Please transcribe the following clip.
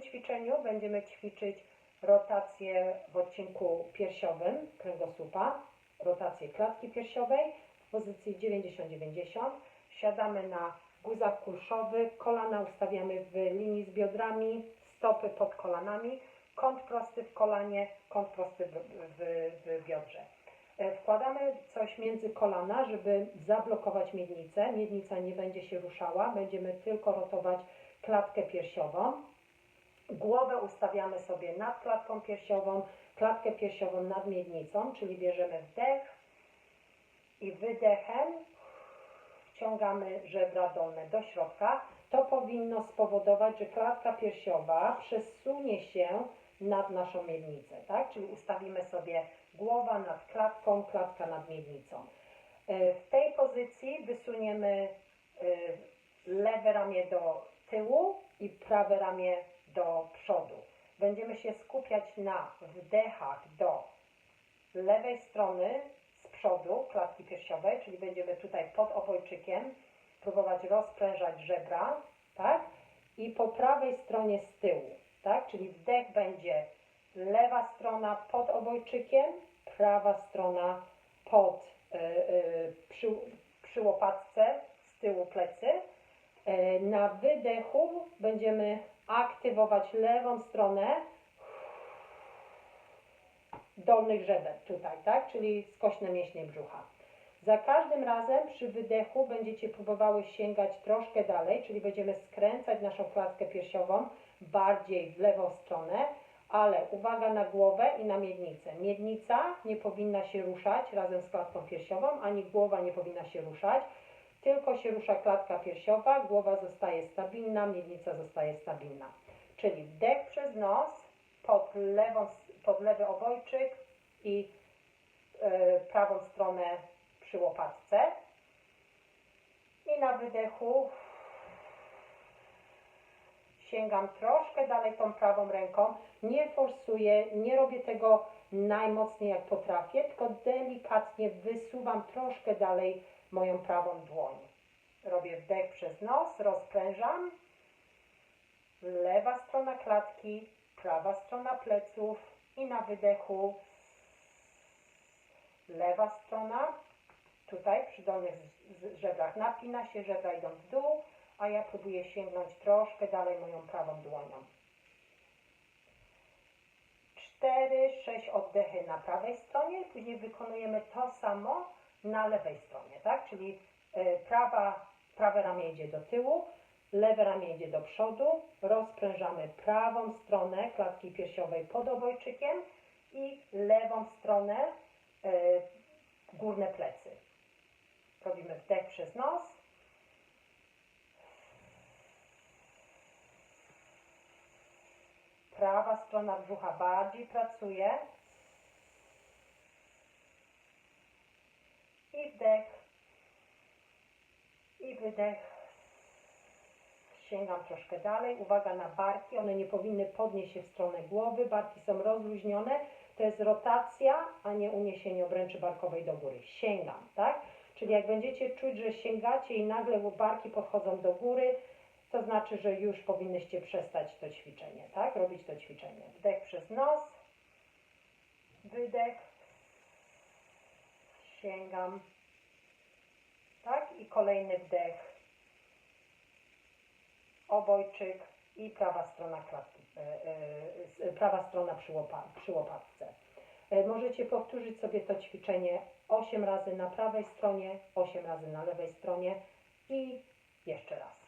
ćwiczeniu będziemy ćwiczyć rotację w odcinku piersiowym kręgosłupa, rotację klatki piersiowej w pozycji 90-90. Siadamy na guzach kulszowych, kolana ustawiamy w linii z biodrami, stopy pod kolanami, kąt prosty w kolanie, kąt prosty w, w, w biodrze. E, Wkładamy coś między kolana, żeby zablokować miednicę. Miednica nie będzie się ruszała, będziemy tylko rotować klatkę piersiową. Głowę ustawiamy sobie nad klatką piersiową, klatkę piersiową nad miednicą, czyli bierzemy wdech i wydechem wciągamy żebra dolne do środka. To powinno spowodować, że klatka piersiowa przesunie się nad naszą miednicę, tak? Czyli ustawimy sobie głowa nad klatką, klatka nad miednicą. E, W tej pozycji wysuniemy e, lewe ramię do tyłu i prawe ramię do przodu. Będziemy się skupiać na wdechach do lewej strony z przodu klatki piersiowej, czyli będziemy tutaj pod obojczykiem próbować rozprężać żebra, tak? I po prawej stronie z tyłu, tak? Czyli wdech będzie lewa strona pod obojczykiem, prawa strona pod y, y, przy, przy łopatce z tyłu plecy. E, Na wydechu będziemy aktywować lewą stronę dolnych żeber tutaj, tak? Czyli skośne mięśnie brzucha. Za każdym razem przy wydechu będziecie próbowały sięgać troszkę dalej, czyli będziemy skręcać naszą klatkę piersiową bardziej w lewą stronę, ale uwaga na głowę i na miednicę. Miednica nie powinna się ruszać razem z klatką piersiową, ani głowa nie powinna się ruszać, tylko się rusza klatka piersiowa, głowa zostaje stabilna, miednica zostaje stabilna. Czyli wdech przez nos pod, lewą, pod lewy obojczyk i e, prawą stronę przy łopatce. I na wydechu sięgam troszkę dalej tą prawą ręką. Nie forsuję, nie robię tego najmocniej jak potrafię, tylko delikatnie wysuwam troszkę dalej moją prawą dłoń. Robię wdech przez nos, rozprężam. Lewa strona klatki, prawa strona pleców i na wydechu lewa strona, tutaj przy dolnych żebrach napina się, żebra idą w dół, a ja próbuję sięgnąć troszkę dalej moją prawą dłonią. 4-6 oddechy na prawej stronie, później wykonujemy to samo na lewej stronie, tak? Czyli e, prawa, prawe ramię idzie do tyłu, lewe ramię idzie do przodu, rozprężamy prawą stronę klatki piersiowej pod obojczykiem i lewą stronę e, górne plecy. Robimy wdech przez nos. Prawa strona brzucha bardziej pracuje. Wdech. I wydech. Sięgam troszkę dalej. Uwaga na barki. One nie powinny podnieść się w stronę głowy. Barki są rozluźnione. To jest rotacja, a nie uniesienie obręczy barkowej do góry. Sięgam, tak? Czyli jak będziecie czuć, że sięgacie i nagle barki podchodzą do góry, to znaczy, że już powinnyście przestać to ćwiczenie, tak? Robić to ćwiczenie. Wdech przez nos, wydech, sięgam, kolejny wdech, obojczyk i prawa strona klatki, e, e, s- prawa strona przy, łopa, przy łopatce. E, Możecie powtórzyć sobie to ćwiczenie 8 razy na prawej stronie, 8 razy na lewej stronie i jeszcze raz.